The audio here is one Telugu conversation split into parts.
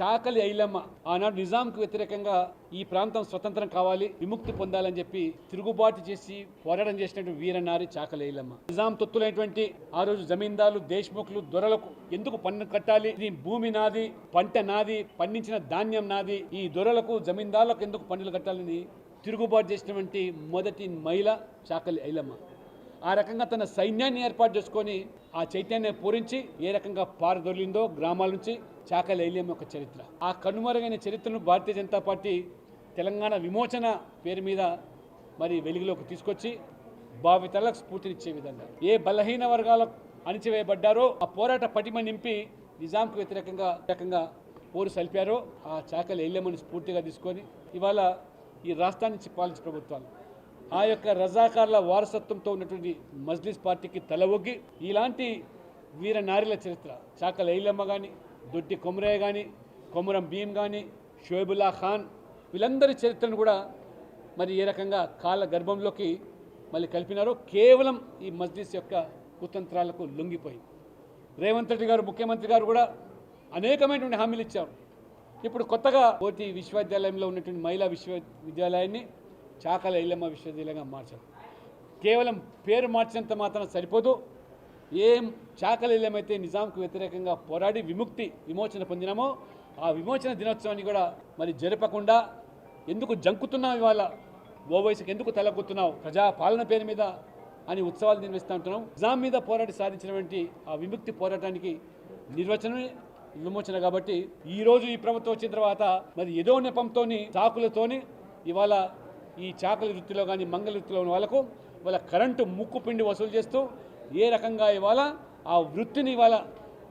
చాకలి ఐలమ్మ ఆనాడు నిజాంకు వ్యతిరేకంగా ఈ ప్రాంతం స్వతంత్రం కావాలి విముక్తి పొందాలని చెప్పి తిరుగుబాటు చేసి పోరాటం చేసినటువంటి వీరనారి చాకలి ఐలమ్మ. నిజాం తొత్తులైనటువంటి ఆ రోజు జమీందారులు దేశ్ముఖులు దొరలకు ఎందుకు పన్ను కట్టాలి? ఇది భూమి నాది పంట నాది పండించిన ధాన్యం నాది. ఈ దొరలకు జమీందారులకు ఎందుకు పన్నులు కట్టాలని తిరుగుబాటు చేసినటువంటి మొదటి మహిళ చాకలి ఐలమ్మ. ఆ రకంగా తన సైన్యాన్ని ఏర్పాటు చేసుకొని ఆ చైతన్యాన్ని పూరించి ఏ రకంగా పారదొలిందో గ్రామాల నుంచి చాకలి ఐల్యం యొక్క చరిత్ర. ఆ కనుమరుగైన చరిత్రను భారతీయ జనతా పార్టీ తెలంగాణ విమోచన పేరు మీద మరి వెలుగులోకి తీసుకొచ్చి భావితలకు స్ఫూర్తినిచ్చే విధంగా ఏ బలహీన వర్గాలకు అణిచివేయబడ్డారో ఆ పోరాట పటిమ నింపి నిజాంకు వ్యతిరేకంగా రకంగా పోరు సలిపారో ఆ చాకలి ఐల్యమని స్ఫూర్తిగా తీసుకొని ఇవాళ ఈ రాష్ట్రాన్ని పాలించే ప్రభుత్వాలు. ఆ యొక్క రజాకార్ల వారసత్వంతో ఉన్నటువంటి మజ్లిస్ పార్టీకి తలవొగ్గి ఇలాంటి వీర నారీల చరిత్ర చాకల ఐలమ్మ కానీ దొడ్డి కొమరయ్య కానీ కొమరం భీం కానీ షోయబుల్లా ఖాన్ వీళ్ళందరి చరిత్రను కూడా మరి ఏ రకంగా కాళ్ళ గర్భంలోకి మళ్ళీ కలిపినారో కేవలం ఈ మజ్లిస్ యొక్క కుతంత్రాలకు లొంగిపోయి రేవంత్ రెడ్డి గారు ముఖ్యమంత్రి గారు కూడా అనేకమైనటువంటి హామీలు ఇచ్చారు. ఇప్పుడు కొత్తగా పోటీ విశ్వవిద్యాలయంలో ఉన్నటువంటి మహిళా విశ్వవిద్యాలయాన్ని చాకల ఇల్లమ్మ విశ్వవిద్యాలయంగా మార్చారు. కేవలం పేరు మార్చినంత మాత్రం సరిపోదు. ఏం చాకల ఇల్లం అయితే నిజాంకు వ్యతిరేకంగా పోరాడి విముక్తి విమోచన పొందినామో ఆ విమోచన దినోత్సవాన్ని కూడా మరి జరపకుండా ఎందుకు జంకుతున్నావు ఇవాళ? ఓ వయసుకి ఎందుకు తలకొత్తున్నావు ప్రజా పాలన పేరు మీద అని ఉత్సవాలు నిర్వహిస్తూ ఉంటున్నాం. నిజాం మీద పోరాడి సాధించినటువంటి ఆ విముక్తి పోరాటానికి నిర్వచనమే విమోచన కాబట్టి ఈరోజు ఈ ప్రభుత్వం వచ్చిన తర్వాత మరి ఏదో నెపంతో చాకులతోని ఇవాళ ఈ చాకలి వృత్తిలో కానీ మంగళ వృత్తిలో ఉన్న వాళ్ళకు వాళ్ళ కరెంటు ముక్కు పిండి వసూలు చేస్తూ ఏ రకంగా ఇవాళ ఆ వృత్తిని ఇవాళ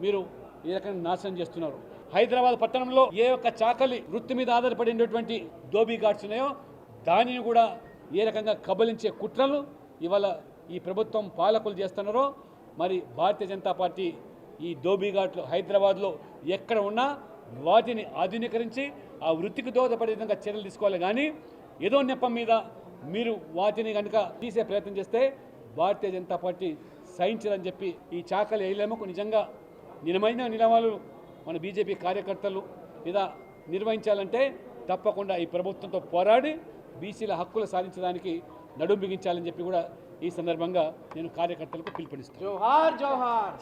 మీరు ఏ రకంగా నాశనం చేస్తున్నారు? హైదరాబాద్ పట్టణంలో ఏ ఒక్క చాకలి వృత్తి మీద ఆధారపడినటువంటి దోబీ ఘాట్స్ ఉన్నాయో దానిని కూడా ఏ రకంగా కబలించే కుట్రలు ఇవాళ ఈ ప్రభుత్వం పాలకులు చేస్తున్నారో మరి భారతీయ జనతా పార్టీ ఈ దోబీఘాట్లు హైదరాబాద్లో ఎక్కడ ఉన్నా వాటిని ఆధునీకరించి ఆ వృత్తికి దోహదపడే విధంగా చర్యలు తీసుకోవాలి. కానీ ఏదో నెపం మీద మీరు వాటిని కనుక తీసే ప్రయత్నం చేస్తే భారతీయ జనతా పార్టీ సహించదని చెప్పి ఈ చాకలి ఏలేమకు నిజంగా నిజమైన నిలవాలు మన బీజేపీ కార్యకర్తలు మీద నిర్వహించాలంటే తప్పకుండా ఈ ప్రభుత్వంతో పోరాడి బీసీల హక్కులు సాధించడానికి నడుం బిగించాలని చెప్పి కూడా ఈ సందర్భంగా నేను కార్యకర్తలకు పిలుపునిస్తాను. జోహార్ జోహార్.